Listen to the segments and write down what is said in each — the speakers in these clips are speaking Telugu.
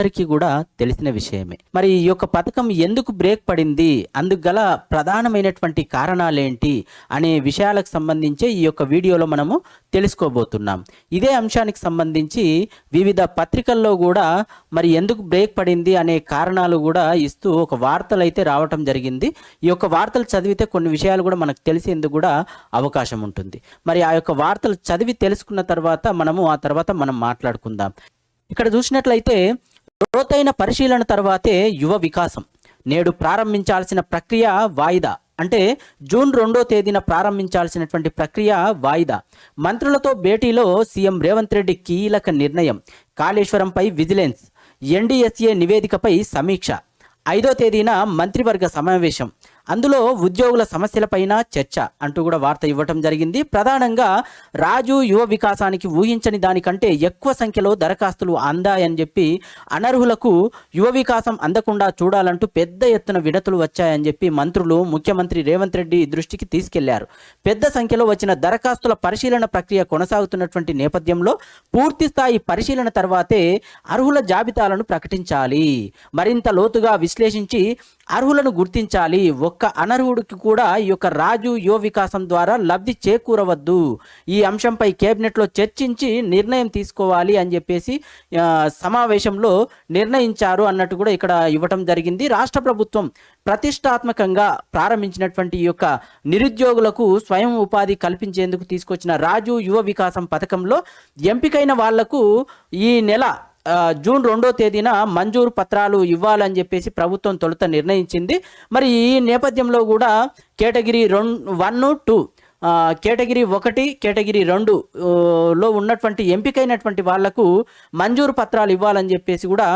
అందరికీ కూడా తెలిసిన విషయమే. మరి ఈ యొక్క పథకం ఎందుకు బ్రేక్ పడింది? అందుకు గల ప్రధానమైనటువంటి కారణాలేంటి? అనే విషయాలకు సంబంధించి ఈ యొక్క వీడియోలో మనము తెలుసుకోబోతున్నాం. ఇదే అంశానికి సంబంధించి వివిధ పత్రికల్లో కూడా మరి ఎందుకు బ్రేక్ పడింది అనే కారణాలు కూడా ఇస్తూ ఒక వార్తలు అయితే రావటం జరిగింది. ఈ యొక్క వార్తలు చదివితే కొన్ని విషయాలు కూడా మనకు తెలిసేందుకు కూడా అవకాశం ఉంటుంది. మరి ఆ యొక్క వార్తలు చదివి తెలుసుకున్న తర్వాత మనము ఆ తర్వాత మనం మాట్లాడుకుందాం. ఇక్కడ చూసినట్లయితే లోతైన పరిశీలన తర్వాతే యువ వికాసం. నేడు ప్రారంభించాల్సిన ప్రక్రియ వాయిదా. అంటే జూన్ రెండో తేదీన ప్రారంభించాల్సినటువంటి ప్రక్రియ వాయిదా. మంత్రులతో భేటీలో సీఎం రేవంత్ రెడ్డి కీలక నిర్ణయం. కాళేశ్వరంపై విజిలెన్స్. ఎన్డీఎస్ఏ నివేదికపై సమీక్ష. ఐదో తేదీన మంత్రివర్గ సమావేశం. అందులో ఉద్యోగుల సమస్యలపైన చర్చ అంటూ కూడా వార్త ఇవ్వటం జరిగింది. ప్రధానంగా రాజు యువ వికాసానికి ఊహించని దానికంటే ఎక్కువ సంఖ్యలో దరఖాస్తులు అందాయని చెప్పి అనర్హులకు యువ వికాసం అందకుండా చూడాలంటూ పెద్ద ఎత్తున విడతలు వచ్చాయని చెప్పి మంత్రులు ముఖ్యమంత్రి రేవంత్ రెడ్డి దృష్టికి తీసుకెళ్ళారు. పెద్ద సంఖ్యలో వచ్చిన దరఖాస్తుల పరిశీలన ప్రక్రియ కొనసాగుతున్నటువంటి నేపథ్యంలో పూర్తి స్థాయి పరిశీలన తర్వాతే అర్హుల జాబితాలను ప్రకటించాలి. మరింత లోతుగా విశ్లేషించి అర్హులను గుర్తించాలి. ఒక్క అనర్హుడికి కూడా ఈ యొక్క రాజు యువ వికాసం ద్వారా లబ్ధి చేకూరవద్దు. ఈ అంశంపై కేబినెట్లో చర్చించి నిర్ణయం తీసుకోవాలి అని చెప్పేసి సమావేశంలో నిర్ణయించారు అన్నట్టు కూడా ఇక్కడ ఇవ్వటం జరిగింది. రాష్ట్ర ప్రభుత్వం ప్రతిష్టాత్మకంగా ప్రారంభించినటువంటి ఈ యొక్క నిరుద్యోగులకు స్వయం ఉపాధి కల్పించేందుకు తీసుకొచ్చిన రాజు యువ వికాసం పథకంలో ఎంపికైన వాళ్ళకు ఈ నెల జూన్ రెండో తేదీన మంజూరు పత్రాలు ఇవ్వాలని చెప్పేసి ప్రభుత్వం తొలుత నిర్ణయించింది. మరి ఈ నేపథ్యంలో కూడా కేటగిరీ రెండు వన్ టూ కేటగిరీ ఒకటి కేటగిరీ రెండు లో ఉన్నటువంటి ఎంపికైనటువంటి వాళ్ళకు మంజూరు పత్రాలు ఇవ్వాలని చెప్పేసి కూడా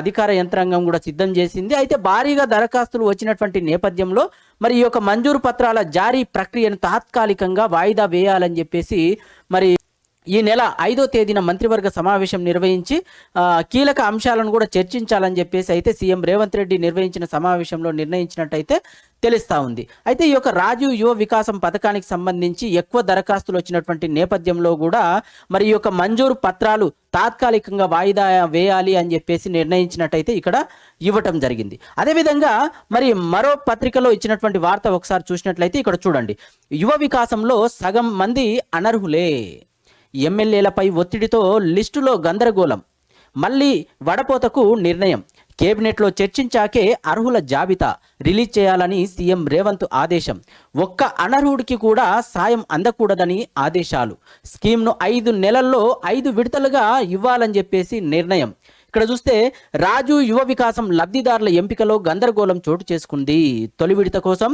అధికార యంత్రాంగం కూడా సిద్ధం చేసింది. అయితే భారీగా దరఖాస్తులు వచ్చినటువంటి నేపథ్యంలో మరి ఈ యొక్క మంజూరు పత్రాల జారీ ప్రక్రియను తాత్కాలికంగా వాయిదా వేయాలని చెప్పేసి మరి ఈ నెల ఐదో తేదీన మంత్రివర్గ సమావేశం నిర్వహించి కీలక అంశాలను కూడా చర్చించాలని చెప్పేసి అయితే సీఎం రేవంత్ రెడ్డి నిర్వహించిన సమావేశంలో నిర్ణయించినట్టయితే తెలుస్తా ఉంది. అయితే ఈ యొక్క రాజీవ్ యువ వికాసం పథకానికి సంబంధించి ఎక్కువ దరఖాస్తులు వచ్చినటువంటి నేపథ్యంలో కూడా మరి ఈ యొక్క మంజూరు పత్రాలు తాత్కాలికంగా వాయిదా వేయాలి అని చెప్పేసి నిర్ణయించినట్టయితే ఇక్కడ ఇవ్వటం జరిగింది. అదేవిధంగా మరి మరో పత్రికలో ఇచ్చినటువంటి వార్త ఒకసారి చూసినట్లయితే ఇక్కడ చూడండి. యువ వికాసంలో సగం మంది అనర్హులే. ఎమ్మెల్యేలపై ఒత్తిడితో లిస్టులో గందరగోళం. మళ్ళీ వడపోతకు నిర్ణయం. కేబినెట్లో చర్చించాకే అర్హుల జాబితా రిలీజ్ చేయాలని సీఎం రేవంత్ ఆదేశం. ఒక్క అనర్హుడికి కూడా సాయం అందకూడదని ఆదేశాలు. స్కీమ్ను ఐదు నెలల్లో ఐదు విడతలుగా ఇవ్వాలని చెప్పేసి నిర్ణయం. ఇక్కడ చూస్తే రాజు యువ వికాసం లబ్ధిదారుల ఎంపికలో గందరగోళం చోటు చేసుకుంది. తొలి విడత కోసం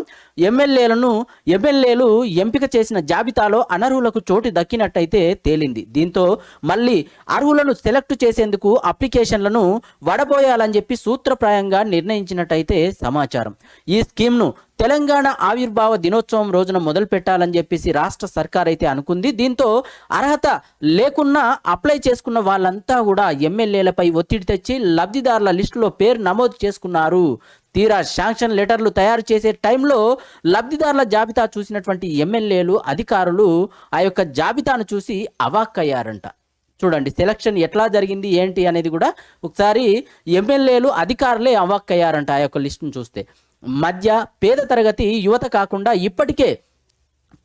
ఎమ్మెల్యేలను ఎమ్మెల్యేలు ఎంపిక చేసిన జాబితాలో అనర్హులకు చోటు దక్కినట్టయితే తేలింది. దీంతో మళ్ళీ అర్హులను సెలెక్ట్ చేసేందుకు అప్లికేషన్లను వడబోయాలని చెప్పి సూత్రప్రాయంగా నిర్ణయించినట్టయితే సమాచారం. ఈ స్కీమ్ను తెలంగాణ ఆవిర్భావ దినోత్సవం రోజున మొదలు పెట్టాలని చెప్పేసి రాష్ట్ర సర్కార్ అయితే అనుకుంది. దీంతో అర్హత లేకున్నా అప్లై చేసుకున్న వాళ్ళంతా కూడా ఎమ్మెల్యేలపై ఒత్తిడి తెచ్చి లబ్ధిదారుల లిస్టులో పేరు నమోదు చేసుకున్నారు. తీరా శాంక్షన్ లెటర్లు తయారు చేసే టైంలో లబ్ధిదారుల జాబితా చూసినటువంటి ఎమ్మెల్యేలు అధికారులు ఆ యొక్క జాబితాను చూసి అవాక్కయ్యారంట. చూడండి సెలక్షన్ ఎట్లా జరిగింది ఏంటి అనేది కూడా ఒకసారి ఎమ్మెల్యేలు అధికారులే అవాక్కయ్యారంట ఆ యొక్క లిస్టును చూస్తే. మధ్య పేద తరగతి యువత కాకుండా ఇప్పటికే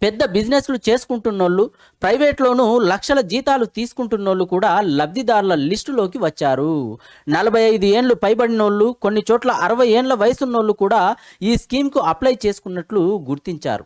పెద్ద బిజినెస్లు చేసుకుంటున్నోళ్ళు ప్రైవేట్లోనూ లక్షల జీతాలు తీసుకుంటున్నోళ్ళు కూడా లబ్ధిదారుల లిస్టులోకి వచ్చారు. నలభై ఐదు ఏండ్లు పైబడినోళ్ళు కొన్ని చోట్ల అరవై ఏండ్ల వయసున్నోళ్ళు కూడా ఈ స్కీమ్కు అప్లై చేసుకున్నట్లు గుర్తించారు.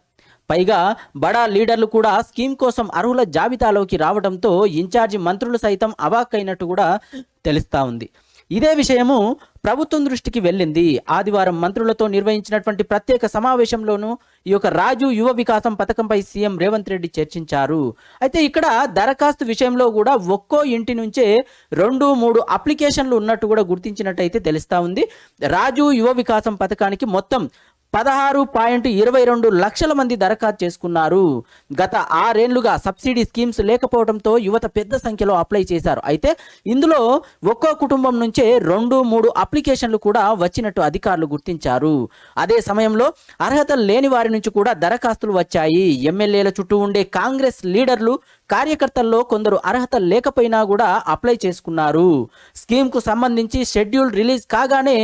పైగా బడా లీడర్లు కూడా స్కీమ్ కోసం అర్హుల జాబితాలోకి రావడంతో ఇన్ఛార్జి మంత్రులు సైతం అవాక్కైనట్టు కూడా తెలుస్తా ఉంది. ఇదే విషయము ప్రభుత్వం దృష్టికి వెళ్ళింది. ఆదివారం మంత్రులతో నిర్వహించినటువంటి ప్రత్యేక సమావేశంలోనూ ఈ యొక్క రాజు యువ వికాసం పథకంపై సీఎం రేవంత్ రెడ్డి చర్చించారు. అయితే ఇక్కడ దరఖాస్తు విషయంలో కూడా ఒక్కో ఇంటి నుంచే రెండు మూడు అప్లికేషన్లు ఉన్నట్టు కూడా గుర్తించినట్టయితే తెలుస్తా ఉంది. రాజు యువ వికాసం పథకానికి మొత్తం పదహారు పాయింట్ ఇరవై రెండు లక్షల మంది దరఖాస్తు చేసుకున్నారు. గత ఆరేళ్ళుగా సబ్సిడీ స్కీమ్స్ లేకపోవడంతో యువత పెద్ద సంఖ్యలో అప్లై చేశారు. అయితే ఇందులో ఒక్కో కుటుంబం నుంచే రెండు మూడు అప్లికేషన్లు కూడా వచ్చినట్టు అధికారులు గుర్తించారు. అదే సమయంలో అర్హత లేని వారి నుంచి కూడా దరఖాస్తులు వచ్చాయి. ఎమ్మెల్యేల చుట్టూ ఉండే కాంగ్రెస్ లీడర్లు కార్యకర్తల్లో కొందరు అర్హత లేకపోయినా కూడా అప్లై చేసుకున్నారు. స్కీమ్కు సంబంధించి షెడ్యూల్ రిలీజ్ కాగానే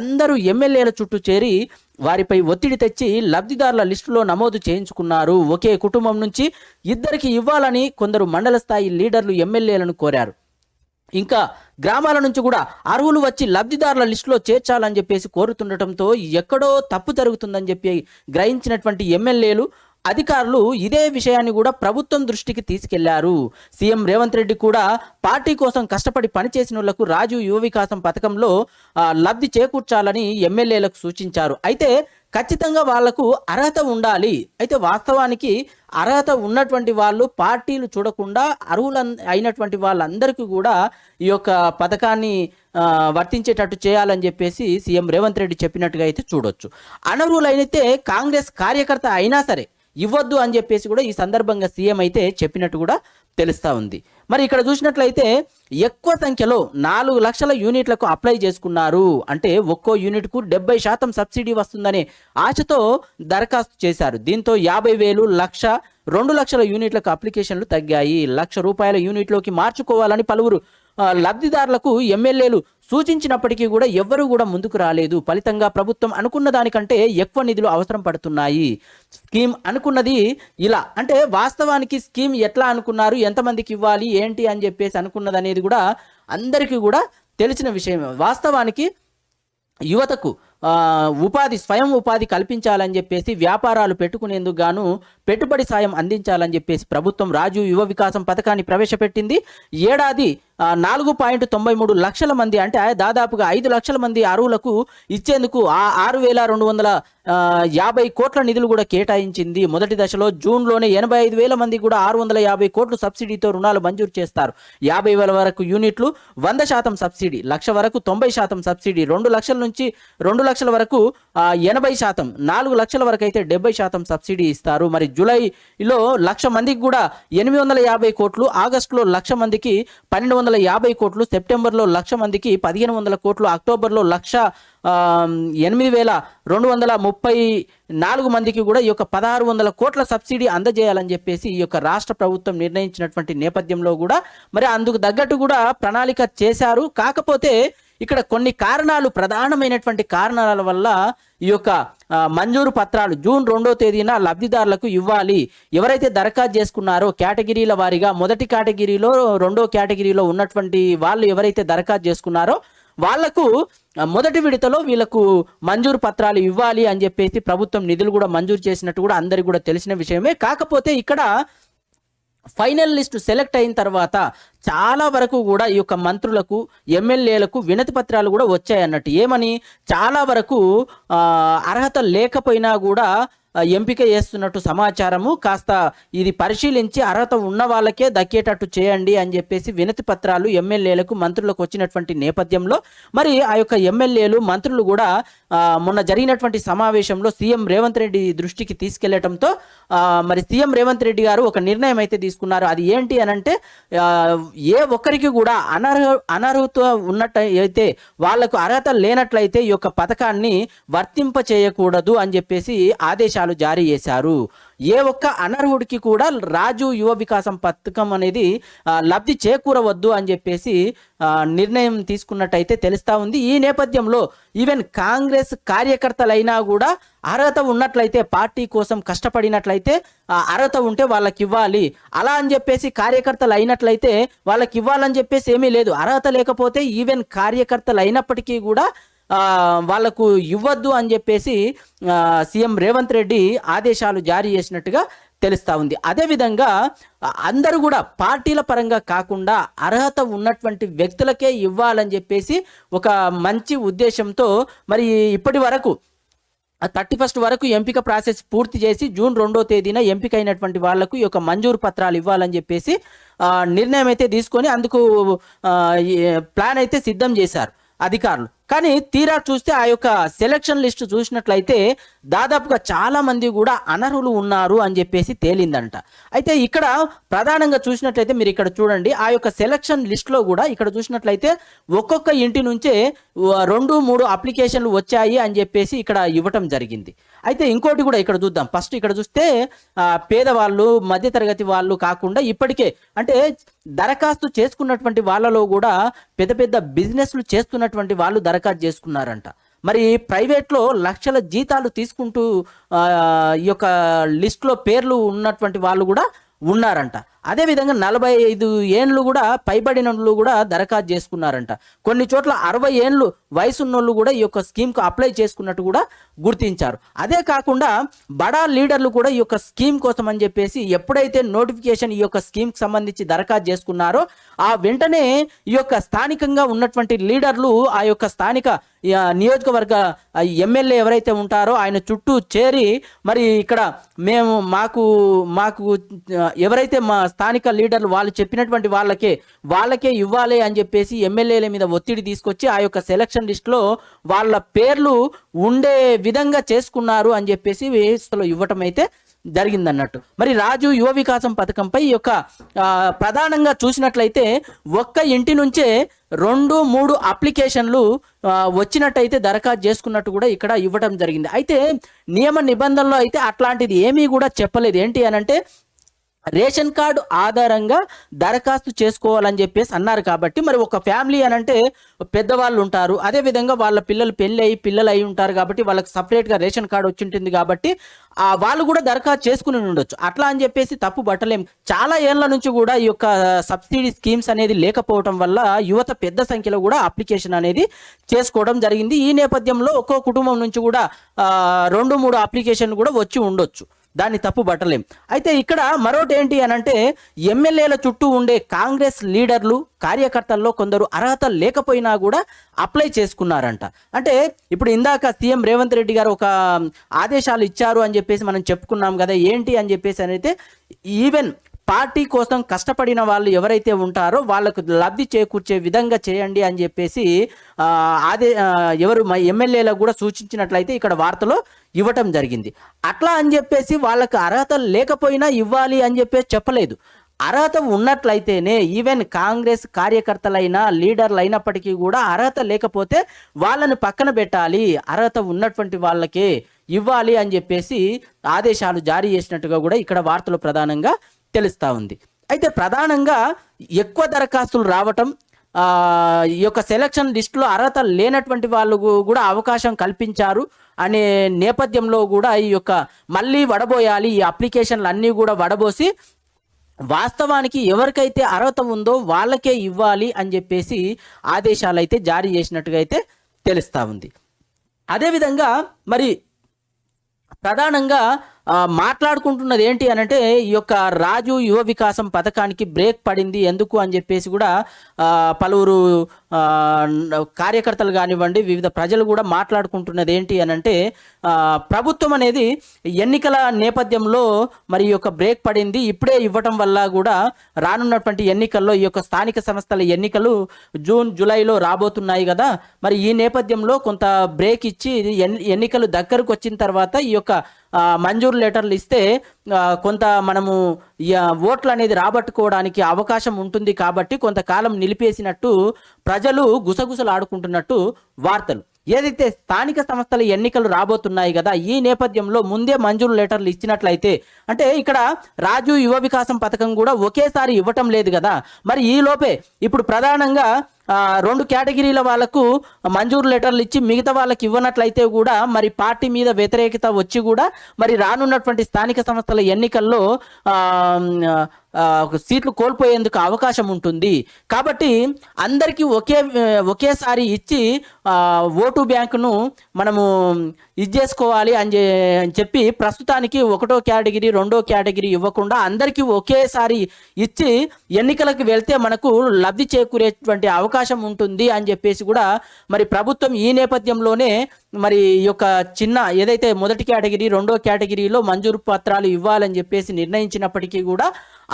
అందరూ ఎమ్మెల్యేల చుట్టూ చేరి వారిపై ఒత్తిడి తెచ్చి లబ్ధిదారుల లిస్టులో నమోదు చేయించుకున్నారు. ఒకే కుటుంబం నుంచి ఇద్దరికి ఇవ్వాలని కొందరు మండల స్థాయి లీడర్లు ఎమ్మెల్యేలను కోరారు. ఇంకా గ్రామాల నుంచి కూడా అర్హులు వచ్చి లబ్ధిదారుల లిస్టులో చేర్చాలని చెప్పేసి కోరుతుండటంతో ఎక్కడో తప్పు జరుగుతుందని చెప్పి గ్రహించినటువంటి ఎమ్మెల్యేలు అధికారులు ఇదే విషయాన్ని కూడా ప్రభుత్వం దృష్టికి తీసుకెళ్ళారు. సీఎం రేవంత్ రెడ్డి కూడా పార్టీ కోసం కష్టపడి పనిచేసిన వాళ్ళకు రాజు యువ వికాసం పథకంలో లబ్ధి చేకూర్చాలని ఎమ్మెల్యేలకు సూచించారు. అయితే ఖచ్చితంగా వాళ్ళకు అర్హత ఉండాలి. అయితే వాస్తవానికి అర్హత ఉన్నటువంటి వాళ్ళు పార్టీలు చూడకుండా అర్హుల అయినటువంటి వాళ్ళందరికీ కూడా ఈ యొక్క పథకాన్ని వర్తించేటట్టు చేయాలని చెప్పేసి సీఎం రేవంత్ రెడ్డి చెప్పినట్టుగా అయితే చూడొచ్చు. అనర్హులైతే కాంగ్రెస్ కార్యకర్త అయినా సరే ఇవ్వద్దు అని చెప్పేసి కూడా ఈ సందర్భంగా సీఎం అయితే చెప్పినట్టు కూడా తెలుస్తూ ఉంది. మరి ఇక్కడ చూసినట్లయితే ఎక్కువ సంఖ్యలో నాలుగు లక్షల యూనిట్లకు అప్లై చేసుకున్నారు. అంటే ఒక్కో యూనిట్కు డెబ్బై శాతం సబ్సిడీ వస్తుందనే ఆశతో దరఖాస్తు చేశారు. దీంతో యాభై వేలు లక్ష రెండు లక్షల యూనిట్లకు అప్లికేషన్లు తగ్గాయి. లక్ష రూపాయల యూనిట్లోకి మార్చుకోవాలని పలువురు లబ్ధిదారులకు ఎమ్మెల్యేలు సూచించినప్పటికీ కూడా ఎవ్వరూ కూడా ముందుకు రాలేదు. ఫలితంగా ప్రభుత్వం అనుకున్న దానికంటే ఎక్కువ నిధులు అవసరం పడుతున్నాయి. స్కీమ్ అనుకున్నది ఇలా. అంటే వాస్తవానికి స్కీమ్ ఎట్లా అనుకున్నారు? ఎంతమందికి ఇవ్వాలి? ఏంటి అని చెప్పేసి అనుకున్నది అనేది కూడా అందరికీ కూడా తెలిసిన విషయమే. వాస్తవానికి యువతకు ఉపాధి స్వయం ఉపాధి కల్పించాలని చెప్పేసి వ్యాపారాలు పెట్టుకునేందుకు గాను పెట్టుబడి సాయం అందించాలని చెప్పేసి ప్రభుత్వం రాజు యువ వికాసం పథకాన్ని ప్రవేశపెట్టింది. ఏడాది నాలుగు పాయింట్ తొంభై మూడు లక్షల మంది అంటే దాదాపుగా ఐదు లక్షల మంది అరువులకు ఇచ్చేందుకు ఆ ఆరు వేల రెండు వందల యాభై కోట్ల నిధులు కూడా కేటాయించింది. మొదటి దశలో జూన్లోనే ఎనభై ఐదు వేల మంది కూడా ఆరు వందల యాభై కోట్లు సబ్సిడీతో రుణాలు మంజూరు చేస్తారు. యాభై వేల వరకు యూనిట్లు వంద శాతం సబ్సిడీ లక్ష వరకు తొంభై శాతం సబ్సిడీ రెండు లక్షల నుంచి రెండు లక్షల వరకు ఎనభై శాతం నాలుగు లక్షల వరకు అయితే డెబ్బై శాతం సబ్సిడీ ఇస్తారు. మరి జూలైలో లక్ష మందికి కూడా ఎనిమిది వందల యాభై కోట్లు ఆగస్టులో లక్ష మందికి పన్నెండు వందల యాభై కోట్లు సెప్టెంబర్లో లక్ష మందికి పదిహేను వందల కోట్లు అక్టోబర్లో లక్ష ఎనిమిది వేల రెండు వందల ముప్పై నాలుగు మందికి కూడా ఈ యొక్క పదహారు వందల కోట్ల సబ్సిడీ అందజేయాలని చెప్పేసి ఈ యొక్క రాష్ట్ర ప్రభుత్వం నిర్ణయించినటువంటి నేపథ్యంలో కూడా మరి అందుకు తగ్గట్టు కూడా ప్రణాళిక చేశారు. కాకపోతే ఇక్కడ కొన్ని కారణాలు ప్రధానమైనటువంటి కారణాల వల్ల ఈ యొక్క మంజూరు పత్రాలు జూన్ రెండో తేదీన లబ్ధిదారులకు ఇవ్వాలి. ఎవరైతే దరఖాస్తు చేసుకున్నారో కేటగిరీల వారీగా మొదటి కేటగిరీలో రెండో కేటగిరీలో ఉన్నటువంటి వాళ్ళు ఎవరైతే దరఖాస్తు చేసుకున్నారో వాళ్ళకు మొదటి విడతలో వీళ్ళకు మంజూరు పత్రాలు ఇవ్వాలి అని చెప్పేసి ప్రభుత్వం నిధులు కూడా మంజూరు చేసినట్టు కూడా అందరికీ కూడా తెలిసిన విషయమే. కాకపోతే ఇక్కడ ఫైనల్ లిస్టు సెలెక్ట్ అయిన తర్వాత చాలా వరకు కూడా ఈ యొక్క మంత్రులకు ఎమ్మెల్యేలకు వినతి పత్రాలు కూడా వచ్చాయి అన్నట్టు ఏమని? చాలా వరకు అర్హత లేకపోయినా కూడా ఎంపిక చేస్తున్నట్టు సమాచారము. కాస్త ఇది పరిశీలించి అర్హత ఉన్న వాళ్ళకే దక్కేటట్టు చేయండి అని చెప్పేసి వినతి పత్రాలు ఎమ్మెల్యేలకు మంత్రులకు వచ్చినటువంటి నేపథ్యంలో మరి ఆ యొక్క ఎమ్మెల్యేలు మంత్రులు కూడా మొన్న జరిగినటువంటి సమావేశంలో సీఎం రేవంత్ రెడ్డి దృష్టికి తీసుకెళ్ళటంతో మరి సీఎం రేవంత్ రెడ్డి గారు ఒక నిర్ణయం అయితే తీసుకున్నారు. అది ఏంటి అని అంటే ఏ ఒక్కరికి కూడా అనర్హ అనర్హత ఉన్నట్టు అయితే వాళ్ళకు అర్హత లేనట్లయితే ఈ యొక్క పథకాన్ని వర్తింప చేయకూడదు అని చెప్పేసి ఆదేశాలు జారీ చేశారు. ఏ ఒక్క అనర్హుడికి కూడా రాజు యువ వికాసం పథకం అనేది లబ్ధి చేకూరవద్దు అని చెప్పేసి నిర్ణయం తీసుకున్నట్టయితే తెలుస్తూ ఉంది. ఈ నేపథ్యంలో ఈవెన్ కాంగ్రెస్ కార్యకర్తలైనా కూడా అర్హత ఉన్నట్లయితే పార్టీ కోసం కష్టపడినట్లయితే అర్హత ఉంటే వాళ్ళకి ఇవ్వాలి అలా అని చెప్పేసి కార్యకర్తలు అయినట్లయితే వాళ్ళకి ఇవ్వాలని చెప్పేసి ఏమీ లేదు. అర్హత లేకపోతే ఈవెన్ కార్యకర్తలు అయినప్పటికీ కూడా వాళ్ళకు ఇవ్వద్దు అని చెప్పేసి సీఎం రేవంత్ రెడ్డి ఆదేశాలు జారీ చేసినట్టుగా తెలుస్తూ ఉంది. అదేవిధంగా అందరూ కూడా పార్టీల పరంగా కాకుండా అర్హత ఉన్నటువంటి వ్యక్తులకే ఇవ్వాలని చెప్పేసి ఒక మంచి ఉద్దేశంతో మరి ఇప్పటి వరకు థర్టీ ఫస్ట్ వరకు ఎంపిక ప్రాసెస్ పూర్తి చేసి జూన్ రెండో తేదీన ఎంపిక అయినటువంటి వాళ్ళకు ఈ యొక్క మంజూరు పత్రాలు ఇవ్వాలని చెప్పేసి నిర్ణయం అయితే తీసుకొని అందుకు ప్లాన్ అయితే సిద్ధం చేశారు. అధికారులు. కానీ తీరా చూస్తే ఆ యొక్క సెలక్షన్ లిస్ట్ చూసినట్లయితే దాదాపుగా చాలా మంది కూడా అనర్హులు ఉన్నారు అని చెప్పేసి తేలిందంట. అయితే ఇక్కడ ప్రధానంగా చూసినట్లయితే మీరు ఇక్కడ చూడండి ఆ యొక్క సెలక్షన్ లిస్ట్లో కూడా ఇక్కడ చూసినట్లయితే ఒక్కొక్క ఇంటి నుంచే రెండు మూడు అప్లికేషన్లు వచ్చాయి అని చెప్పేసి ఇక్కడ ఇవ్వటం జరిగింది. అయితే ఇంకోటి కూడా ఇక్కడ చూద్దాం. ఫస్ట్ ఇక్కడ చూస్తే పేదవాళ్ళు మధ్యతరగతి వాళ్ళు కాకుండా ఇప్పటికే అంటే దరఖాస్తు చేసుకున్నటువంటి వాళ్ళలో కూడా పెద్ద పెద్ద బిజినెస్లు చేస్తున్నటువంటి వాళ్ళు దరఖాస్తు చేసుకున్నారంట. మరి ప్రైవేట్లో లక్షల జీతాలు తీసుకుంటూ ఈ యొక్క లిస్ట్లో పేర్లు ఉన్నటువంటి వాళ్ళు కూడా ఉన్నారంట. అదేవిధంగా నలభై ఐదు ఏండ్లు కూడా పైబడిన కూడా దరఖాస్తు చేసుకున్నారంట. కొన్ని చోట్ల అరవై ఏండ్లు వయసున్నోళ్ళు కూడా ఈ యొక్క స్కీమ్కు అప్లై చేసుకున్నట్టు కూడా గుర్తించారు. అదే కాకుండా బడా లీడర్లు కూడా ఈ యొక్క స్కీమ్ కోసం అని చెప్పేసి ఎప్పుడైతే నోటిఫికేషన్ ఈ యొక్క స్కీమ్కి సంబంధించి దరఖాస్తు చేసుకున్నారో ఆ వెంటనే ఈ యొక్క స్థానికంగా ఉన్నటువంటి లీడర్లు ఆ యొక్క స్థానిక నియోజకవర్గ ఎమ్మెల్యే ఎవరైతే ఉంటారో ఆయన చుట్టూ చేరి మరి ఇక్కడ మేము మాకు మాకు ఎవరైతే మా స్థానిక లీడర్లు వాళ్ళు చెప్పినటువంటి వాళ్ళకే వాళ్ళకే ఇవ్వాలి అని చెప్పేసి ఎమ్మెల్యేల మీద ఒత్తిడి తీసుకొచ్చి ఆ యొక్క సెలక్షన్ లిస్ట్లో వాళ్ళ పేర్లు ఉండే విధంగా చేసుకున్నారు అని చెప్పేసి వ్యవస్థలో ఇవ్వటం అయితే జరిగిందన్నట్టు. మరి రాజు యువ వికాసం పథకంపై ఈ యొక్క ప్రధానంగా చూసినట్లయితే ఒక్క ఇంటి నుంచే రెండు మూడు అప్లికేషన్లు వచ్చినట్టయితే దరఖాస్తు చేసుకున్నట్టు కూడా ఇక్కడ ఇవ్వడం జరిగింది. అయితే నియమ నిబంధనలో అయితే అట్లాంటిది ఏమీ కూడా చెప్పలేదు. ఏంటి అని అంటే రేషన్ కార్డు ఆధారంగా దరఖాస్తు చేసుకోవాలని చెప్పేసి అన్నారు కాబట్టి మరి ఒక ఫ్యామిలీ అని అంటే పెద్దవాళ్ళు ఉంటారు. అదేవిధంగా వాళ్ళ పిల్లలు పెళ్ళి అయ్యి పిల్లలు అయి ఉంటారు కాబట్టి వాళ్ళకి సపరేట్గా రేషన్ కార్డు వచ్చి ఉంటుంది కాబట్టి ఆ వాళ్ళు కూడా దరఖాస్తు చేసుకుని ఉండొచ్చు. అట్లా అని చెప్పేసి తప్పు పట్టలేం. చాలా ఏళ్ళ నుంచి కూడా ఈ యొక్క సబ్సిడీ స్కీమ్స్ అనేది లేకపోవడం వల్ల యువత పెద్ద సంఖ్యలో కూడా అప్లికేషన్ అనేది చేసుకోవడం జరిగింది. ఈ నేపథ్యంలో ఒక్కో కుటుంబం నుంచి కూడా రెండు మూడు అప్లికేషన్ కూడా వచ్చి ఉండొచ్చు. దాన్ని తప్పు పట్టలేం. అయితే ఇక్కడ మరొకటి ఏంటి అని అంటే ఎమ్మెల్యేల చుట్టూ ఉండే కాంగ్రెస్ లీడర్లు కార్యకర్తల్లో కొందరు అర్హత లేకపోయినా కూడా అప్లై చేసుకున్నారంట. అంటే ఇప్పుడు ఇందాక సీఎం రేవంత్ రెడ్డి గారు ఒక ఆదేశాలు ఇచ్చారు అని చెప్పేసి మనం చెప్పుకున్నాం కదా ఏంటి అని చెప్పేసి అయితే ఈవెన్ పార్టీ కోసం కష్టపడిన వాళ్ళు ఎవరైతే ఉంటారో వాళ్ళకు లబ్ధి చేకూర్చే విధంగా చేయండి అని చెప్పేసి అదే ఎవరు మా ఎమ్మెల్యేలకు కూడా సూచించినట్లయితే ఇక్కడ వార్తలో ఇవ్వటం జరిగింది. అట్లా అని చెప్పేసి వాళ్ళకు అర్హత లేకపోయినా ఇవ్వాలి అని చెప్పేసి చెప్పలేదు. అర్హత ఉన్నట్లయితేనే ఈవెన్ కాంగ్రెస్ కార్యకర్తలైనా లీడర్లు అయినప్పటికీ కూడా అర్హత లేకపోతే వాళ్ళని పక్కన పెట్టాలి. అర్హత ఉన్నటువంటి వాళ్ళకే ఇవ్వాలి అని చెప్పేసి ఆదేశాలు జారీ చేసినట్టుగా కూడా ఇక్కడ వార్తలు ప్రధానంగా తెలుస్తూ ఉంది. అయితే ప్రధానంగా ఎక్కువ దరఖాస్తులు రావటం ఈ యొక్క సెలక్షన్ లిస్టులో అర్హత లేనటువంటి వాళ్ళు కూడా అవకాశం కల్పించారు అనే నేపథ్యంలో కూడా ఈ యొక్క మళ్ళీ వడబోయాలి ఈ అప్లికేషన్లు అన్నీ కూడా వడబోసి వాస్తవానికి ఎవరికైతే అర్హత ఉందో వాళ్ళకే ఇవ్వాలి అని చెప్పేసి ఆదేశాలు అయితే జారీ చేసినట్టుగా అయితే తెలుస్తూ ఉంది. అదేవిధంగా మరి ప్రధానంగా మాట్లాడుకుంటున్నది ఏంటి అని అంటే ఈ యొక్క రాజు యువ వికాసం పథకానికి బ్రేక్ పడింది ఎందుకు అని చెప్పేసి కూడా పలువురు కార్యకర్తలు కానివ్వండి వివిధ ప్రజలు కూడా మాట్లాడుకుంటున్నది ఏంటి అని అంటే ప్రభుత్వం అనేది ఎన్నికల నేపథ్యంలో మరి ఈ యొక్క బ్రేక్ పడింది. ఇప్పుడే ఇవ్వటం వల్ల కూడా రానున్నటువంటి ఎన్నికల్లో ఈ యొక్క స్థానిక సంస్థల ఎన్నికలు జూన్ జూలైలో రాబోతున్నాయి కదా. మరి ఈ నేపథ్యంలో కొంత బ్రేక్ ఇచ్చి ఎన్నికలు దగ్గరకు వచ్చిన తర్వాత ఈ యొక్క మంజూరు లెటర్లు ఇస్తే కొంత మనము ఓట్లు అనేది రాబట్టుకోవడానికి అవకాశం ఉంటుంది కాబట్టి కొంతకాలం నిలిపేసినట్టు ప్రజలు గుసగుసలు ఆడుకుంటున్నట్టు వార్తలు. ఏదైతే స్థానిక సంస్థల ఎన్నికలు రాబోతున్నాయి కదా ఈ నేపథ్యంలో ముందే మంజూరు లెటర్లు ఇచ్చినట్లయితే అంటే ఇక్కడ రాజు యువ వికాసం పథకం కూడా ఒకేసారి ఇవ్వటం లేదు కదా. మరి ఈ లోపే ఇప్పుడు ప్రధానంగా రెండు కేటగిరీల వాళ్ళకు మంజూరు లెటర్లు ఇచ్చి మిగతా వాళ్ళకి ఇవ్వనట్లయితే కూడా మరి పార్టీ మీద వ్యతిరేకత వచ్చి కూడా మరి రానున్నటువంటి స్థానిక సంస్థల ఎన్నికల్లో సీట్లు కోల్పోయేందుకు అవకాశం ఉంటుంది. కాబట్టి అందరికీ ఒకే ఒకేసారి ఇచ్చి ఓటు బ్యాంకును మనము ఇది చేసుకోవాలి అని అని చెప్పి ప్రస్తుతానికి ఒకటో కేటగిరీ రెండో కేటగిరీ ఇవ్వకుండా అందరికీ ఒకేసారి ఇచ్చి ఎన్నికలకు వెళ్తే మనకు లబ్ధి చేకూరేటువంటి అవకాశం ఉంటుంది అని చెప్పేసి కూడా మరి ప్రభుత్వం ఈ నేపథ్యంలోనే మరి ఈ యొక్క చిన్న ఏదైతే మొదటి కేటగిరీ రెండో కేటగిరీలో మంజూరు పత్రాలు ఇవ్వాలని చెప్పేసి నిర్ణయించినప్పటికీ కూడా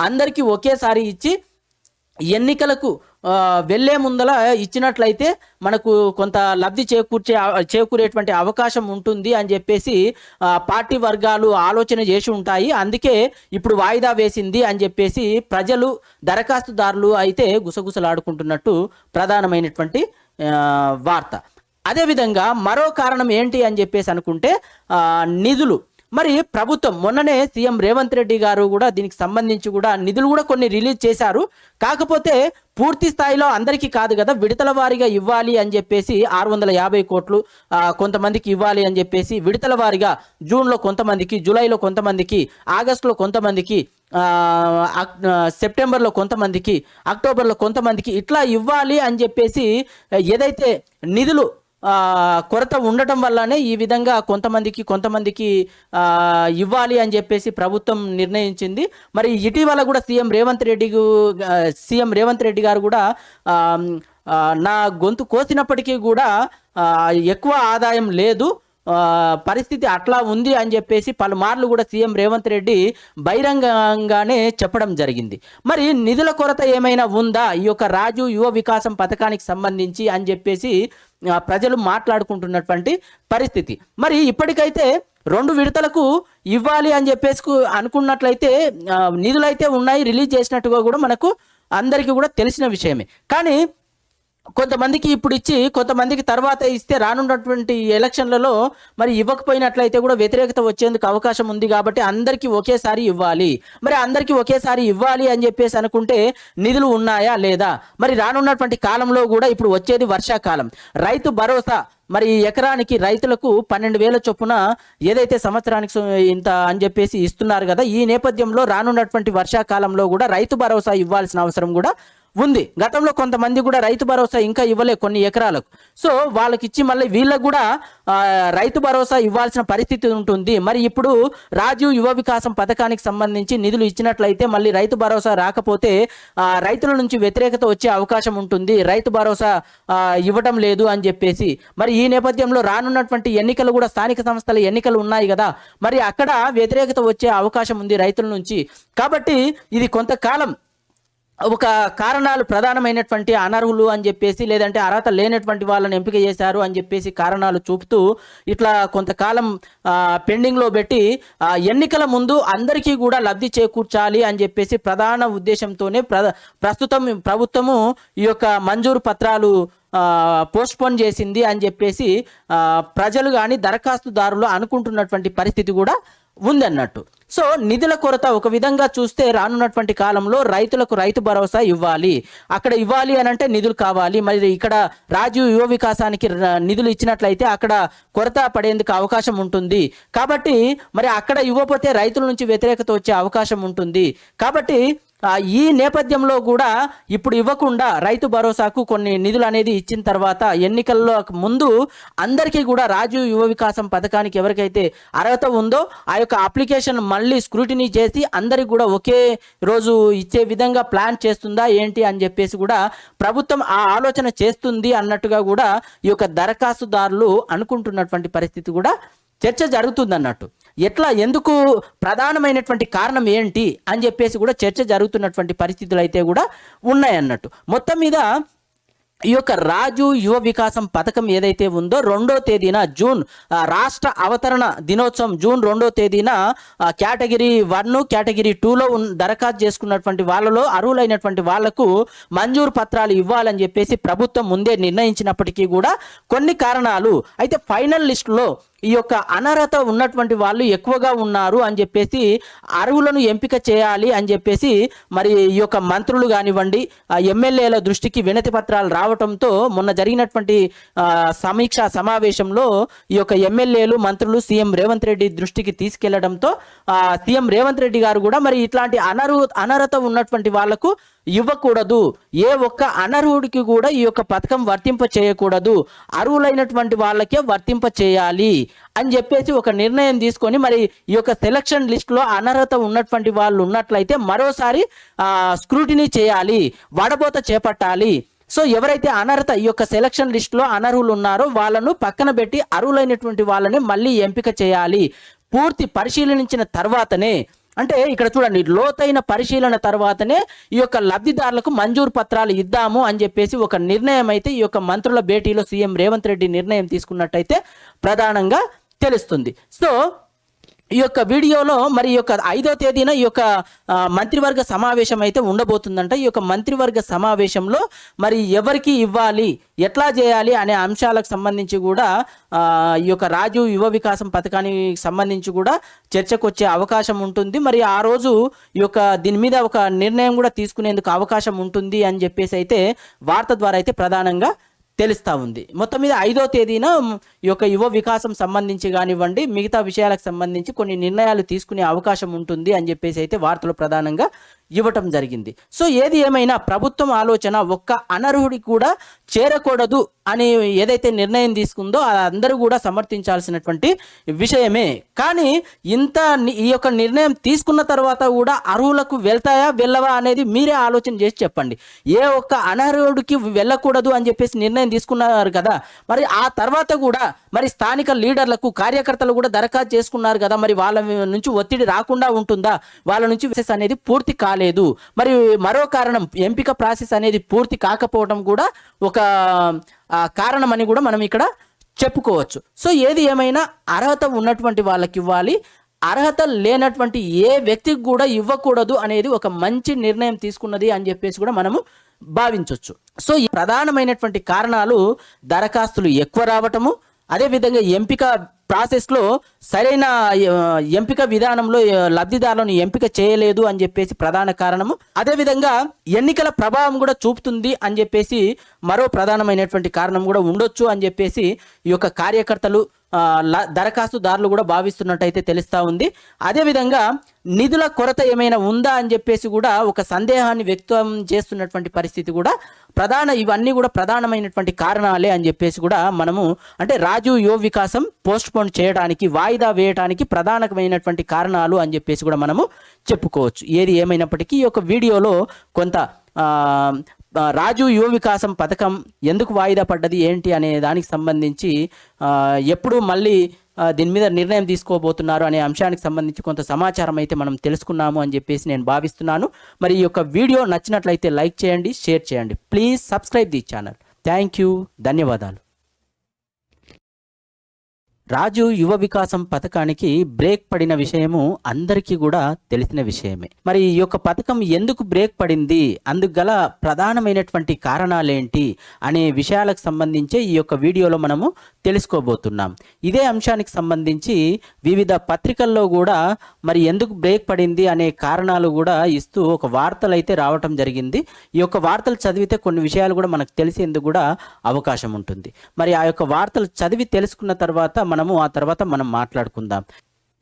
అందరికీ ఒకేసారి ఇచ్చి ఎన్నికలకు వెళ్ళే ముందల ఇచ్చినట్లయితే మనకు కొంత లబ్ధి చేకూర్చే చేకూరేటువంటి అవకాశం ఉంటుంది అని చెప్పేసి పార్టీ వర్గాలు ఆలోచన చేసి ఉంటాయి. అందుకే ఇప్పుడు వాయిదా వేసింది అని చెప్పేసి ప్రజలు దరఖాస్తుదారులు అయితే గుసగుసలాడుకుంటున్నట్టు ప్రధానమైనటువంటి వార్త. అదేవిధంగా మరో కారణం ఏంటి అని చెప్పేసి అనుకుంటే నిధులు. మరి ప్రభుత్వం మొన్ననే సీఎం రేవంత్ రెడ్డి గారు కూడా దీనికి సంబంధించి కూడా నిధులు కూడా కొన్ని రిలీజ్ చేశారు. కాకపోతే పూర్తి స్థాయిలో అందరికీ కాదు కదా విడతల వారీగా ఇవ్వాలి అని చెప్పేసి ఆరు వందల యాభై కోట్లు కొంతమందికి ఇవ్వాలి అని చెప్పేసి విడతల వారీగా జూన్లో కొంతమందికి జూలైలో కొంతమందికి ఆగస్టులో కొంతమందికి సెప్టెంబర్లో కొంతమందికి అక్టోబర్లో కొంతమందికి ఇట్లా ఇవ్వాలి అని చెప్పేసి ఏదైతే నిధులు కొరత ఉండటం వల్లనే ఈ విధంగా కొంతమందికి కొంతమందికి ఇవ్వాలి అని చెప్పేసి ప్రభుత్వం నిర్ణయించింది. మరి ఇటీవల కూడా సీఎం రేవంత్ రెడ్డి సీఎం రేవంత్ రెడ్డి గారు కూడా నా గొంతు కోసినప్పటికీ కూడా ఎక్కువ ఆదాయం లేదు. పరిస్థితి అట్లా ఉంది అని చెప్పేసి పలుమార్లు కూడా సీఎం రేవంత్ రెడ్డి బహిరంగంగానే చెప్పడం జరిగింది. మరి నిధుల కొరత ఏమైనా ఉందా? ఈ యొక్క రాజు యువ వికాసం పథకానికి సంబంధించి అని చెప్పేసి ప్రజలు మాట్లాడుకుంటున్నటువంటి పరిస్థితి. మరి ఇప్పటికైతే రెండు విడతలకు ఇవ్వాలి అని చెప్పేసి అనుకున్నట్లయితే నిధులైతే ఉన్నాయి రిలీజ్ చేసినట్టుగా కూడా మనకు అందరికీ కూడా తెలిసిన విషయమే. కానీ కొంతమందికి ఇప్పుడు ఇచ్చి కొంతమందికి తర్వాత ఇస్తే రానున్నటువంటి ఎలక్షన్లలో మరి ఇవ్వకపోయినట్లయితే కూడా వ్యతిరేకత వచ్చేందుకు అవకాశం ఉంది కాబట్టి అందరికీ ఒకేసారి ఇవ్వాలి. మరి అందరికీ ఒకేసారి ఇవ్వాలి అని చెప్పేసి అనుకుంటే నిధులు ఉన్నాయా లేదా? మరి రానున్నటువంటి కాలంలో కూడా ఇప్పుడు వచ్చేది వర్షాకాలం. రైతు భరోసా మరి ఎకరానికి రైతులకు పన్నెండు వేల చొప్పున ఏదైతే సంవత్సరానికి ఇంత అని చెప్పేసి ఇస్తున్నారు కదా ఈ నేపథ్యంలో రానున్నటువంటి వర్షాకాలంలో కూడా రైతు భరోసా ఇవ్వాల్సిన అవసరం కూడా ఉంది. గతంలో కొంతమంది కూడా రైతు భరోసా ఇంకా ఇవ్వలే కొన్ని ఎకరాలకు. సో వాళ్ళకి ఇచ్చి మళ్ళీ వీళ్ళకు కూడా రైతు భరోసా ఇవ్వాల్సిన పరిస్థితి ఉంటుంది. మరి ఇప్పుడు రాజీవ్ యువ వికాసం పథకానికి సంబంధించి నిధులు ఇచ్చినట్లయితే మళ్ళీ రైతు భరోసా రాకపోతే రైతుల నుంచి వ్యతిరేకత వచ్చే అవకాశం ఉంటుంది. రైతు భరోసా ఇవ్వటం లేదు అని చెప్పేసి. మరి ఈ నేపథ్యంలో రానున్నటువంటి ఎన్నికలు కూడా స్థానిక సంస్థల ఎన్నికలు ఉన్నాయి కదా. మరి అక్కడ వ్యతిరేకత వచ్చే అవకాశం ఉంది రైతుల నుంచి. కాబట్టి ఇది కొంతకాలం ఒక కారణాలు ప్రధానమైనటువంటి అనర్హులు అని చెప్పేసి లేదంటే అర్హత లేనటువంటి వాళ్ళని ఎంపిక చేశారు అని చెప్పేసి కారణాలు చూపుతూ ఇట్లా కొంతకాలం పెండింగ్లో పెట్టి ఎన్నికల ముందు అందరికీ కూడా లబ్ధి చేకూర్చాలి అని చెప్పేసి ప్రధాన ఉద్దేశంతోనే ప్ర ప్రస్తుతం ప్రభుత్వము ఈ యొక్క మంజూరు పత్రాలు పోస్ట్పోన్ చేసింది అని చెప్పేసి ప్రజలు కానీ దరఖాస్తుదారులు అనుకుంటున్నటువంటి పరిస్థితి కూడా ఉందన్నట్టు. సో నిధుల కొరత ఒక విధంగా చూస్తే రానున్నటువంటి కాలంలో రైతులకు రైతు భరోసా ఇవ్వాలి. అక్కడ ఇవ్వాలి అని అంటే నిధులు కావాలి. మరి ఇక్కడ రాజీవ్ యువ వికాసానికి నిధులు ఇచ్చినట్లయితే అక్కడ కొరత పడేందుకు అవకాశం ఉంటుంది. కాబట్టి మరి అక్కడ ఇవ్వకపోతే రైతుల నుంచి వ్యతిరేకత వచ్చే అవకాశం ఉంటుంది. కాబట్టి ఈ నేపథ్యంలో కూడా ఇప్పుడు ఇవ్వకుండా రైతు భరోసాకు కొన్ని నిధులు అనేది ఇచ్చిన తర్వాత ఎన్నికల్లో ముందు అందరికీ కూడా రాజు యువ వికాసం పథకానికి ఎవరికైతే అర్హత ఉందో ఆ యొక్క అప్లికేషన్ మళ్ళీ స్క్రూటినీ చేసి అందరికి కూడా ఒకే రోజు ఇచ్చే విధంగా ప్లాన్ చేస్తుందా ఏంటి అని చెప్పేసి కూడా ప్రభుత్వం ఆ ఆలోచన చేస్తుంది అన్నట్టుగా కూడా ఈ యొక్క దరఖాస్తుదారులు అనుకుంటున్నటువంటి పరిస్థితి కూడా చర్చ జరుగుతుంది అన్నట్టు ఎట్లా ఎందుకు ప్రధానమైనటువంటి కారణం ఏంటి అని చెప్పేసి కూడా చర్చ జరుగుతున్నటువంటి పరిస్థితులు అయితే కూడా ఉన్నాయన్నట్టు. మొత్తం మీద ఈ యొక్క రాజు యువ వికాసం పథకం ఏదైతే ఉందో రెండో తేదీన జూన్ రాష్ట్ర అవతరణ దినోత్సవం జూన్ రెండో తేదీన కేటగిరీ వన్ కేటగిరీ టూలో ఉన్- దరఖాస్తు చేసుకున్నటువంటి వాళ్ళలో అర్హులైనటువంటి వాళ్ళకు మంజూరు పత్రాలు ఇవ్వాలని చెప్పేసి ప్రభుత్వం ముందే నిర్ణయించినప్పటికీ కూడా కొన్ని కారణాలు అయితే ఫైనల్ లిస్టులో ఈ యొక్క అనర్హత ఉన్నటువంటి వాళ్ళు ఎక్కువగా ఉన్నారు అని చెప్పేసి అరువులను ఎంపిక చేయాలి అని చెప్పేసి మరి ఈ యొక్క మంత్రులు కానివ్వండి ఎమ్మెల్యేల దృష్టికి వినతి పత్రాలు రావడంతో మొన్న జరిగినటువంటి సమీక్ష సమీక్షా సమావేశంలో ఈ యొక్క ఎమ్మెల్యేలు మంత్రులు సీఎం రేవంత్ రెడ్డి దృష్టికి తీసుకెళ్ళడంతో సీఎం రేవంత్ రెడ్డి గారు కూడా మరి ఇట్లాంటి అనరు అనర్హత ఉన్నటువంటి వాళ్ళకు ఇవ్వకూడదు. ఏ ఒక్క అనర్హుడికి కూడా ఈ యొక్క పథకం వర్తింప చేయకూడదు అర్హులైనటువంటి వాళ్ళకే వర్తింప చేయాలి అని చెప్పేసి ఒక నిర్ణయం తీసుకొని మరి ఈ యొక్క సెలక్షన్ లిస్ట్లో అనర్హత ఉన్నటువంటి వాళ్ళు ఉన్నట్లయితే మరోసారి స్క్రూటినీ చేయాలి వడబోత చేపట్టాలి. సో ఎవరైతే అనర్హత ఈ యొక్క సెలక్షన్ లిస్ట్లో అనర్హులు ఉన్నారో వాళ్ళను పక్కన పెట్టి అర్హులైనటువంటి వాళ్ళని మళ్ళీ ఎంపిక చేయాలి. పూర్తి పరిశీలించిన తర్వాతనే అంటే ఇక్కడ చూడండి లోతైన పరిశీలన తర్వాతనే ఈ యొక్క లబ్ధిదారులకు మంజూరు పత్రాలు ఇద్దాము అని చెప్పేసి ఒక నిర్ణయం అయితే ఈ యొక్క మంత్రుల భేటీలో సీఎం రేవంత్ రెడ్డి నిర్ణయం తీసుకున్నట్టయితే ప్రధానంగా తెలుస్తుంది. సో ఈ యొక్క వీడియోలో మరి ఈ యొక్క ఐదో తేదీన ఈ యొక్క మంత్రివర్గ సమావేశం అయితే ఉండబోతుందంట. ఈ యొక్క మంత్రివర్గ సమావేశంలో మరి ఎవరికి ఇవ్వాలి ఎట్లా చేయాలి అనే అంశాలకు సంబంధించి కూడా ఈ యొక్క రాజు యువ వికాసం పథకానికి సంబంధించి కూడా చర్చకు వచ్చే అవకాశం ఉంటుంది. మరి ఆ రోజు ఈ యొక్క దీని మీద ఒక నిర్ణయం కూడా తీసుకునేందుకు అవకాశం ఉంటుంది అని చెప్పేసి అయితే వార్త ద్వారా అయితే ప్రధానంగా తెలుస్తూ ఉంది. మొత్తం మీద ఐదో తేదీన ఈ యొక్క యువ వికాసం సంబంధించి కానివ్వండి మిగతా విషయాలకు సంబంధించి కొన్ని నిర్ణయాలు తీసుకునే అవకాశం ఉంటుంది అని చెప్పేసి అయితే వార్తలు ప్రధానంగా ఇవ్వటం జరిగింది. సో ఏది ఏమైనా ప్రభుత్వం ఆలోచన ఒక్క అనర్హుడికి కూడా చేరకూడదు అని ఏదైతే నిర్ణయం తీసుకుందో అది అందరూ కూడా సమర్థించాల్సినటువంటి విషయమే. కానీ ఇంత ఈ యొక్క నిర్ణయం తీసుకున్న తర్వాత కూడా అర్హులకు వెళ్తాయా వెళ్ళవా అనేది మీరే ఆలోచన చేసి చెప్పండి. ఏ ఒక్క అనర్హుడికి వెళ్ళకూడదు అని చెప్పేసి నిర్ణయం తీసుకున్నారు కదా మరి ఆ తర్వాత కూడా మరి స్థానిక లీడర్లకు కార్యకర్తలు కూడా దరఖాస్తు చేసుకున్నారు కదా మరి వాళ్ళ నుంచి ఒత్తిడి రాకుండా ఉంటుందా? వాళ్ళ నుంచి ప్రాసెస్ అనేది పూర్తి కాలేదు. మరి మరో కారణం ఎంపిక ప్రాసెస్ అనేది పూర్తి కాకపోవడం కూడా ఒక కారణం అని కూడా మనం ఇక్కడ చెప్పుకోవచ్చు. సో ఏది ఏమైనా అర్హత ఉన్నటువంటి వాళ్ళకి ఇవ్వాలి. అర్హత లేనటువంటి ఏ వ్యక్తికి కూడా ఇవ్వకూడదు అనేది ఒక మంచి నిర్ణయం తీసుకున్నది అని చెప్పేసి కూడా మనము భావించవచ్చు సో ఈ ప్రధానమైనటువంటి కారణాలు దరఖాస్తులు ఎక్కువ రావటము అదేవిధంగా ఎంపిక ప్రాసెస్లో సరైన ఎంపిక విధానంలో లబ్ధిదారులను ఎంపిక చేయలేదు అని చెప్పేసి ప్రధాన కారణము. అదేవిధంగా ఎన్నికల ప్రభావం కూడా చూపుతుంది అని చెప్పేసి మరో ప్రధానమైనటువంటి కారణం కూడా ఉండొచ్చు అని చెప్పేసి ఈ యొక్క కార్యకర్తలు దరఖాస్తుదారులు కూడా భావిస్తున్నట్టయితే తెలుస్తూ ఉంది. అదేవిధంగా నిధుల కొరత ఏమైనా ఉందా అని చెప్పేసి కూడా ఒక సందేహాన్ని వ్యక్తం చేస్తున్నటువంటి పరిస్థితి కూడా ప్రధాన ఇవన్నీ కూడా ప్రధానమైనటువంటి కారణాలే అని చెప్పేసి కూడా మనము అంటే రాజు యువ వికాసం పోస్ట్ పోన్ చేయడానికి వాయిదా వేయడానికి ప్రధానమైనటువంటి కారణాలు అని చెప్పేసి కూడా మనము చెప్పుకోవచ్చు. ఏది ఏమైనప్పటికీ ఈ యొక్క వీడియోలో కొంత రాజు యువ వికాసం పథకం ఎందుకు వాయిదా పడ్డది ఏంటి అనే దానికి సంబంధించి ఎప్పుడు మళ్ళీ దీని మీద నిర్ణయం తీసుకోబోతున్నారు అనే అంశానికి సంబంధించి కొంత సమాచారం అయితే మనం తెలుసుకున్నాము అని చెప్పేసి నేను భావిస్తున్నాను. మరి ఈ యొక్క వీడియో నచ్చినట్లయితే లైక్ చేయండి షేర్ చేయండి. Please subscribe the channel. Thank you. ధన్యవాదాలు. రాజు యువ వికాసం పథకానికి బ్రేక్ పడిన విషయము అందరికీ కూడా తెలిసిన విషయమే. మరి ఈ యొక్క పథకం ఎందుకు బ్రేక్ పడింది? అందుకు గల ప్రధానమైనటువంటి కారణాలేంటి? అనే విషయాలకు సంబంధించి ఈ యొక్క వీడియోలో మనము తెలుసుకోబోతున్నాం. ఇదే అంశానికి సంబంధించి వివిధ పత్రికల్లో కూడా మరి ఎందుకు బ్రేక్ పడింది అనే కారణాలు కూడా ఇస్తూ ఒక వార్తలు అయితే రావటం జరిగింది. ఈ యొక్క వార్తలు చదివితే కొన్ని విషయాలు కూడా మనకు తెలిసేందుకు కూడా అవకాశం ఉంటుంది. మరి ఆ యొక్క వార్తలు చదివి తెలుసుకున్న తర్వాత మనము ఆ తర్వాత మనం మాట్లాడుకుందాం.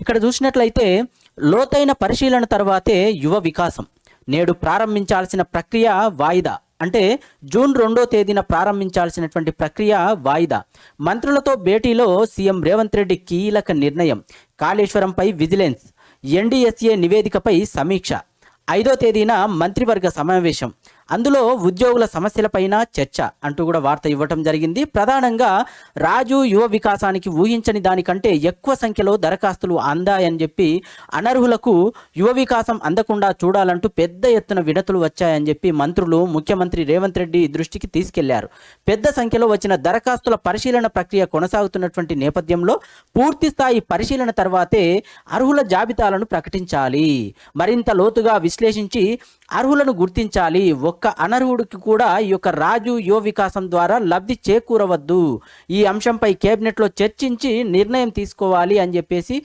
ఇక్కడ చూసినట్లయితే లోతైన పరిశీలన తర్వాతే యువ వికాసం. నేడు ప్రారంభించాల్సిన ప్రక్రియ వాయిదా. అంటే జూన్ రెండో తేదీన ప్రారంభించాల్సినటువంటి ప్రక్రియ వాయిదా. మంత్రులతో భేటీలో సీఎం రేవంత్ రెడ్డి కీలక నిర్ణయం. కాళేశ్వరంపై విజిలెన్స్. ఎన్డీఎస్ఏ నివేదికపై సమీక్ష. ఐదో తేదీన మంత్రివర్గ సమావేశం. అందులో ఉద్యోగుల సమస్యలపైన చర్చ అంటూ కూడా వార్త ఇవ్వటం జరిగింది. ప్రధానంగా రాజు యువ వికాసానికి ఊహించని దానికంటే ఎక్కువ సంఖ్యలో దరఖాస్తులు అందాయని చెప్పి అనర్హులకు యువ వికాసం అందకుండా చూడాలంటూ పెద్ద ఎత్తున విడతలు వచ్చాయని చెప్పి మంత్రులు ముఖ్యమంత్రి రేవంత్ రెడ్డి దృష్టికి తీసుకెళ్ళారు. పెద్ద సంఖ్యలో వచ్చిన దరఖాస్తుల పరిశీలన ప్రక్రియ కొనసాగుతున్నటువంటి నేపథ్యంలో పూర్తి స్థాయి పరిశీలన తర్వాతే అర్హుల జాబితాలను ప్రకటించాలి. మరింత లోతుగా విశ్లేషించి అర్హులను గుర్తించాలి. ఒక్క అనర్హుడికి కూడా ఈ యొక్క రాజు యువ వికాసం ద్వారా లబ్ధి చేకూరవద్దు. ఈ అంశంపై కేబినెట్లో చర్చించి నిర్ణయం తీసుకోవాలి అని చెప్పేసి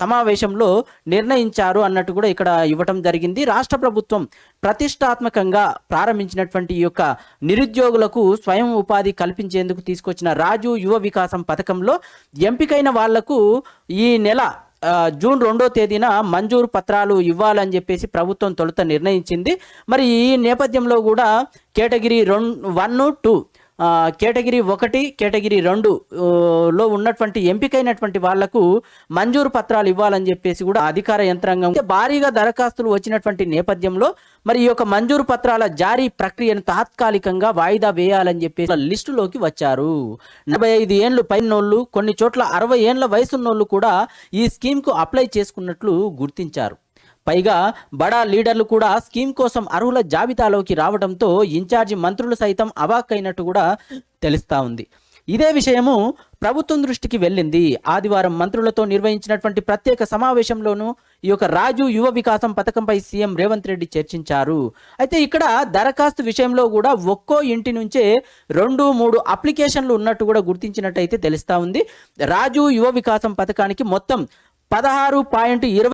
సమావేశంలో నిర్ణయించారు అన్నట్టు కూడా ఇక్కడ ఇవ్వటం జరిగింది. రాష్ట్ర ప్రభుత్వం ప్రతిష్టాత్మకంగా ప్రారంభించినటువంటి ఈ యొక్క నిరుద్యోగులకు స్వయం ఉపాధి కల్పించేందుకు తీసుకొచ్చిన రాజు యువ వికాసం పథకంలో ఎంపికైన వాళ్ళకు ఈ నెల జూన్ రెండో తేదీన మంజూరు పత్రాలు ఇవ్వాలని చెప్పేసి ప్రభుత్వం తొలుత నిర్ణయించింది. మరి ఈ నేపథ్యంలో కూడా కేటగిరీ రెండు వన్ టూ కేటగిరీ ఒకటి కేటగిరీ రెండు లో ఉన్నటువంటి ఎంపికైనటువంటి వాళ్ళకు మంజూరు పత్రాలు ఇవ్వాలని చెప్పేసి కూడా అధికార యంత్రాంగం భారీగా దరఖాస్తులు వచ్చినటువంటి నేపథ్యంలో మరి ఈ యొక్క మంజూరు పత్రాల జారీ ప్రక్రియను తాత్కాలికంగా వాయిదా వేయాలని చెప్పేసి లిస్టులోకి వచ్చారు. నలభై ఐదు ఏండ్లు పైనోళ్ళు కొన్ని చోట్ల అరవై ఏళ్ళ వయసున్నోళ్ళు కూడా ఈ స్కీమ్కు అప్లై చేసుకున్నట్లు గుర్తించారు. పైగా బడా లీడర్లు కూడా స్కీమ్ కోసం అర్హుల జాబితాలోకి రావడంతో ఇన్ఛార్జి మంత్రులు సైతం అవాక్కైనట్టు కూడా తెలుస్తా ఉంది. ఇదే విషయము ప్రభుత్వం దృష్టికి వెళ్ళింది. ఆదివారం మంత్రులతో నిర్వహించినటువంటి ప్రత్యేక సమావేశంలోనూ ఈ యొక్క రాజు యువ వికాసం పథకంపై సీఎం రేవంత్ రెడ్డి చర్చించారు. అయితే ఇక్కడ దరఖాస్తు విషయంలో కూడా ఒక్కో ఇంటి నుంచే రెండు మూడు అప్లికేషన్లు ఉన్నట్టు కూడా గుర్తించినట్టయితే తెలుస్తా ఉంది. రాజు యువ వికాసం పథకానికి మొత్తం పదహారు పాయింట్ ఇరవై